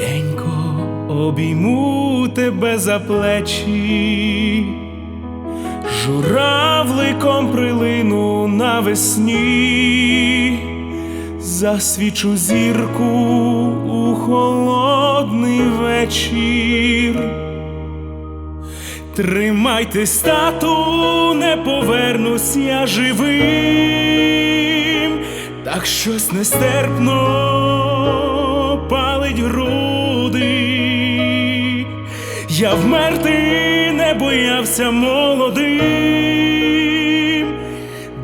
тихенько обійму тебе за плечі, журавликом прилину навесні, засвічу зірку у холодний вечір. Тримайтесь, тату, не повернусь я живим, так щось нестерпно Я вмерти не боявся молодим,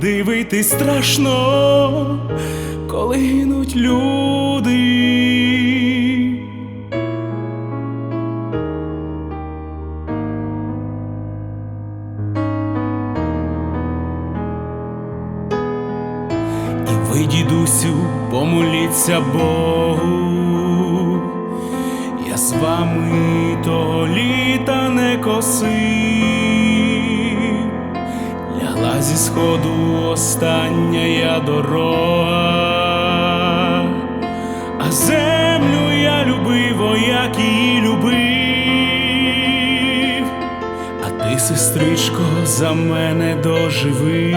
дивитись страшно, коли гинуть люди. І ви, дідусю, помоліться Богу, я з вами літа не лягла зі сходу остання я дорога, а землю я любив, о, як її любив, а ти, сестричко, за мене доживи.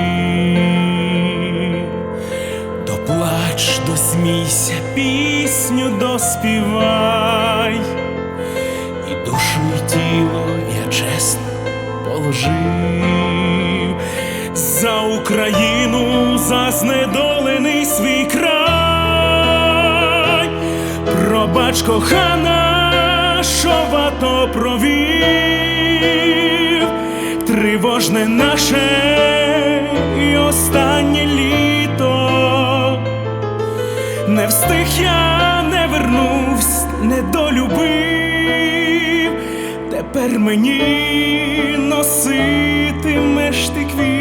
Доплач, досмійся, пісню доспівай, і душу, і тіло чесно положив за Україну, за знедолений свій край, пробач кохана, що в провів, тривожне наше і останнє літо. Не встиг я, не вернувсь, не. Тепер мені носитимеш ти квіти,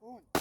Огонь!